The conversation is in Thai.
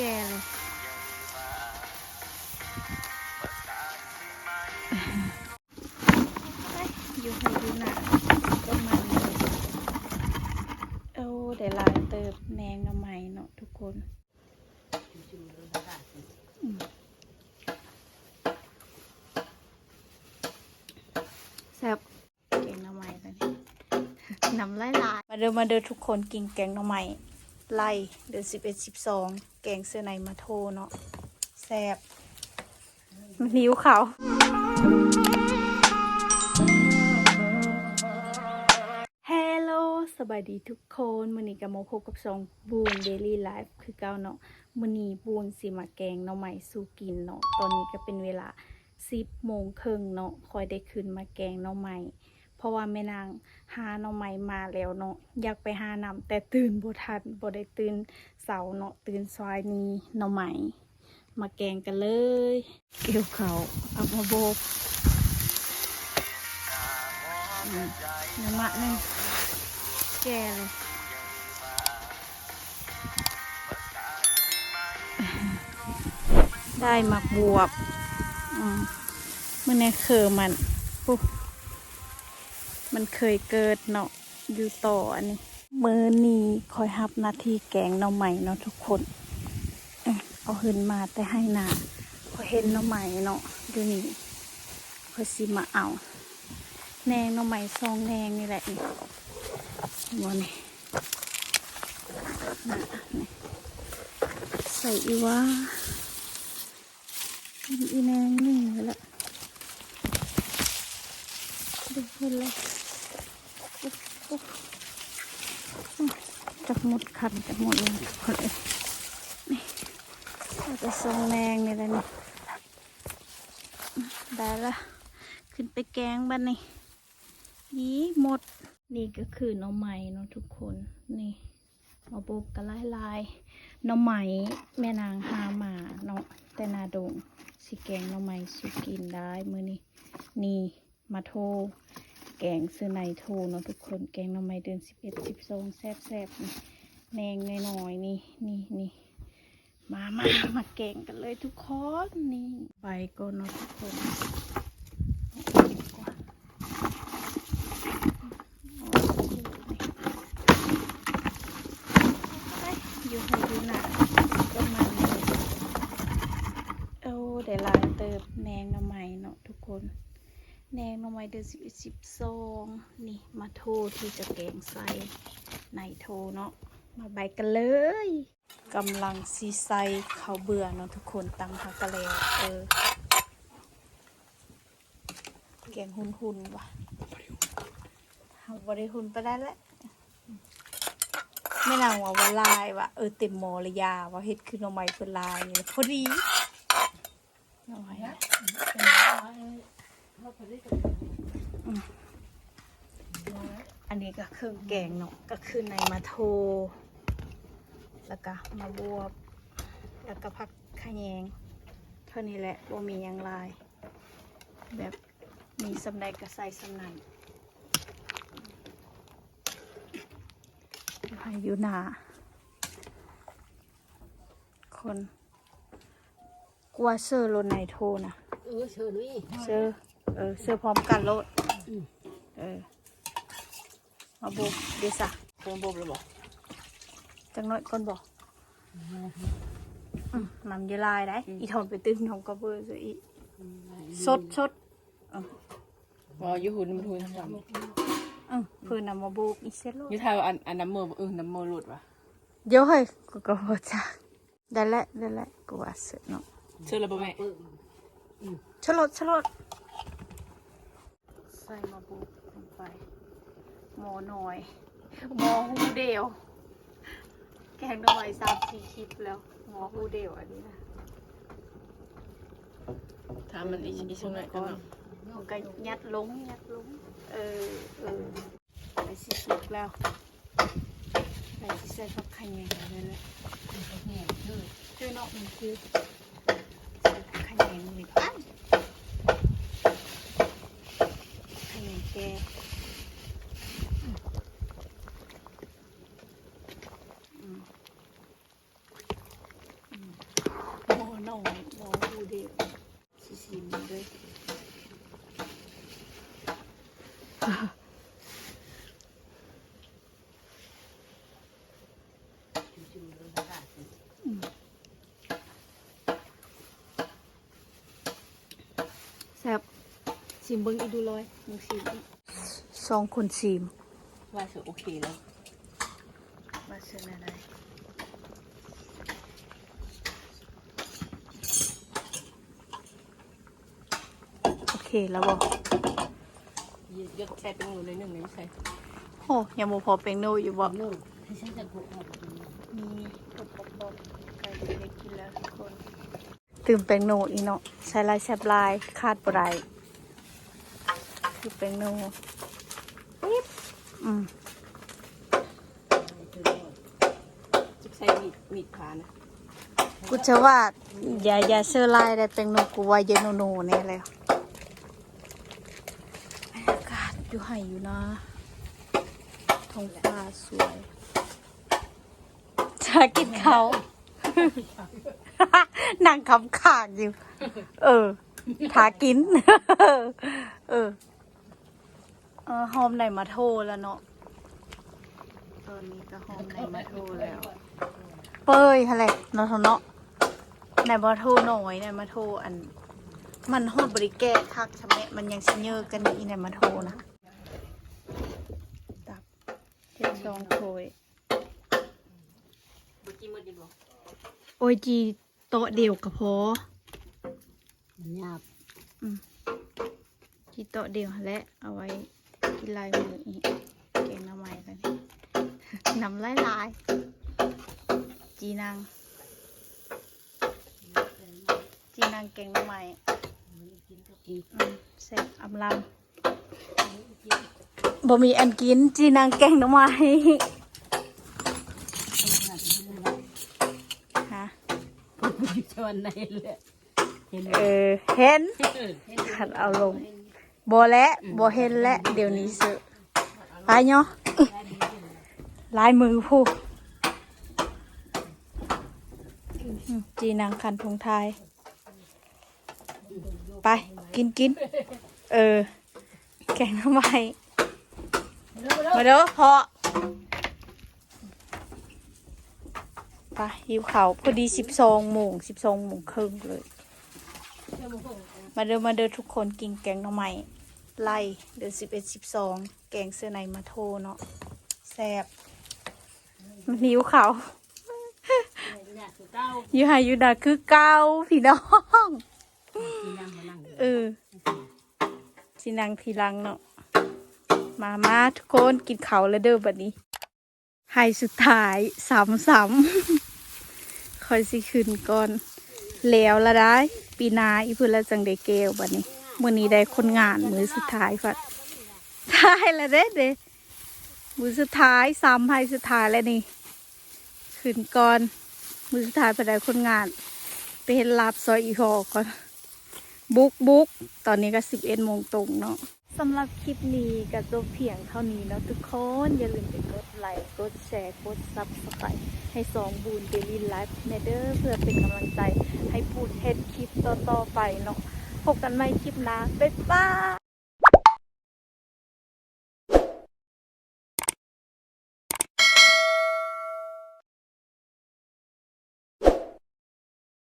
ก่เลย อยู่ให้ดูหนาก็มันเลยโอ้ได้หลายเติบแนงหน้ำใหม่เนาะทุกคนอืมแซ่บแกงหน้ำใหม่ตอนนี้น้ำลายลายมาเดินมาเดินทุกคนกินแกงหน้ำใหม่ ไล่เดือนสิบเอ็ดสิบสองแกงเสื้อในมาโทเนาะแซ่บมันหิวเขาวฮัลโลสบายดีทุกคนมือนี้ก็มพบกับสองบูนเดลี่ไลฟ์คือเก่าเนาะมือนี้บูนสิมาแกงหน่อไม้สู่กินเนาะตอนนี้ก็เป็นเวลา10โมงครึ่งเนาะคอยได้ขึ้นมาแกงหน่อไม้ เพราะว่าแม่นางหาหน่อไม้มาแล้วเนาะอยากไปหานำแต่ตื่นบ่ทันบ่ได้ตื่นเสาเนาะตื่นซอยนี้หน่อไม้มาแกงกันเลยเกี่ยวเขาเอามาโบกน้ำมะหนึงแก่เลยได้มักบวบ อืมมันในเคอมันปุ๊บ มันเคยเกิดเนาะอยู่ต่ออันนี้มือนี้คอยฮับหนาทีแกงหน่อใหม่เนาะทุกคนเอ้ยเอาหืนมาแต่ให้หนาพอเห็นหน่อใหม่เนาะดูนี่คอยสิมาเอาแนงหน่อใหม่ซองแนงนี่แหละนี่วันนี้ใส่อีว่าอีแนงนี่ไปละดูเพื่อนเลยอุ๊บอุ๊บอุ๊ยจับ หมดคันจับหมดเลยทุกคนเลยนี่เราจะทรงแนงนี่แหละนี่ได้ละขึ้นไปแกงบ้านนี่ยี่หมด นี่ก็คือน้องใหม่เนาะทุกคนนี่มาโบกกันลายลายๆน้องใหม่แม่นางหามาเนาะแต่นาดงสิแกงน้องใหม่สุกินได้มือนี้นี่มาโทแกงเซื้อในโทเนาะทุกคนแกงน้องใหม่เดือนสิบเอ็ดสิบสองแซ่บแซ่บๆนี่ แนงน้อยๆนี่นี่นี่มามามาแกงกันเลยทุกคนนี่ไปก่อนเนาะทุกคนอยู่ให้ดูหนาก็มันเลยโอ้ได้หลายเติบแนงหน่อไม้เนาะทุกคนแนงหน่อไม้เดือนสิบสิบสองนี่มาโทที่จะแกงใส่ในโทเนาะ มาใบกันเลยกำลังซีไซเขาเบื่อเนาะทุกคนตั้งพักกะแล้วเออแกงหุนหุนว่ะทำบริหุนไปได้แล้วไม่นางว่าว่าลายว่ะเออเต็มหมอเลยยาว่าเฮ็ดคือหน่อไม้เพิ่นลายนี่พอดีหน่อไม้อะอืมอั นนี้ก็เครื่องแกงเนาะก็คือในมาโท แล้วก็มาบวบ แล้วก็ผักขะแยง เท่านี้แหละว่ามีหยังลายแบบมีสำใดก็ใส่สำนั้นพายุหนาคนกลัวเซอร์โลนไนโทรนะ เออเชิญนี่เซอร์เออเซอร์พร้อมกันโลดอืม เออมาบุกเดยวซะโคนบบเลยบอกจังน้อยคนบอกอืมน้ำเยลายได้ อีทอนไปตึ้งน้องก็เบอร์ซะอีสดสดว่าอยู่หุ่นมันหุ่นทั้งวันอืมเพื่อนนำมาบุกอีเซตโลดอยู่ไทยว่าอันอันน้ำมือเออน้ำมือหลุดว่ะเดี๋ยวเฮ้ยกูก็พอจักได้แล้วได้แล้วกูว่าเสร็จเนาะเชื่อแล้วป่ะแม่ชะลดชะลดใส่มาบุกลงไป หมอหน่อยหมอหูเดียวแกงหน่อยสามสี่คลิปแล้วหมอหูเดียวอันนี้นะถามมันอีกอีกช่วงไหนก่อนมันก็ยัดลงยัดลงเออเออไปสิสุกแล้วไปสิใส่ผักไข่แยงเลยเลยคือเนาะมันคือใส่ผักไข่แยงเลยปั้นไข่แยงแก อืม เดียวสิ ชิมมันด้วยอืมแซ่บชิมเบิ้งอีดูเลยมึงชิมสองคนชิม ว่าสุโอเคแล้วมาเชิญอะไร เคแล้วบอกยกใส่เป็นหมูเลยหนึ่งเลยไม่ใส่โอ้ยังโมพอเป็นโนอยู่บอกลูกที่ฉันจะกุกออกมามีปบปบปบไก่เด็กกินแล้วทุกคนตื่มเป็นโนอีเนาะใช้ลายแซบลายคาดบ่ได้คือเป็นโนปิ๊บอืมจุกใส่มีดมีดพานะกูจะว่าอย่าอย่าเสื้อลายได้เป็นโนกูว่าเยนโนโนแน่เลยบรรยากาศ อยู่ไห่อยู่นะท้องฟ้าสวยจะกินเขา นั่งคำขางอยู่ เออทากิน เออเออหอมไหนมาโทรแล้วเนาะตอนนี้ก็หอมไหนมาโทรแล้ว เปยอะไรเนาะเนาะไหนมาโทรหน่อยไหนมาโทรอัน มันฮอดบริแก้คักชะแมมันยังซิเยอร์กันอีไหนมาโทรนะตับ เฮ็ดซองโถยบุกี้มือดีบ่โอ้ยจีโต๊ะเดียวกับพอมันหยาบจีโต๊ะเดียวหั่นแหละเอาไว้กินลายมืออีกเก่งน้ำใหม่กันน้ำลายลายๆจีนางจีนางเก่งน้ำใหม่กินอืมแซ่บอำลำ บ่มีอันกินจีนางแกงหน้ำไม้ฮะอยู่ชวนในเลยเห็นไหมเออเห็นเออเห็นขัดเอาลงบ่และบ่เห็นและเดี๋ยวนี้เสอะไปเนาะลายมือผู้อืมจีนางคันทงไทยไป กินกินเออ แกงทำไม มาเด้อพอไปหิวเขาวพอดีสิบสองโมงสิบสองโมงครึ่งเลย มาเด้อมาเด้อทุกคนกินแกงหน่อไม้ไล่เดือนสิบเอ็ดสิบสองแกงเสื้อในมาโทเนาะแซ่บมันหิวเขาวหยาบคือเก้าอยู่หาอยู่ดาคือเก้าพี่น้องกินน้ำมานั่งเออสินังทีหลังเนาะ มามาทุกคนกินเขาแล้วเด้อบัดนี้ไฮสุดท้ายสามสามคอยสิขึ้นก่อนแล้วละได้ ปีนาอีเพื่อนละจังได้เกลบัดนี้มื้อนี้ได้คนงานมือสุดท้ายฟัดได้ละเด้เด้มือสุดท้ายสามไฮสุดท้ายแล้วนี่ขึ้นก่อน มือสุดท้ายไปได้คนงานไปเห็นลาบซอยอีหอก่อน บุกบุกตอนนี้ก็สิบเอ็ดโมงตรงเนาะ สำหรับคลิปนี้ก็จบเพียงเท่านี้เนาะทุกคน อย่าลืมไปกดไลค์ กดแชร์ กดซับสไครต์ให้สองบูนเดลี่ไลฟ์เนเดอร์เพื่อเป็นกำลังใจให้ปูดเฮ็ดคลิปต่อๆไปเนาะพบกันใหม่คลิปหน้าบ๊ายบาย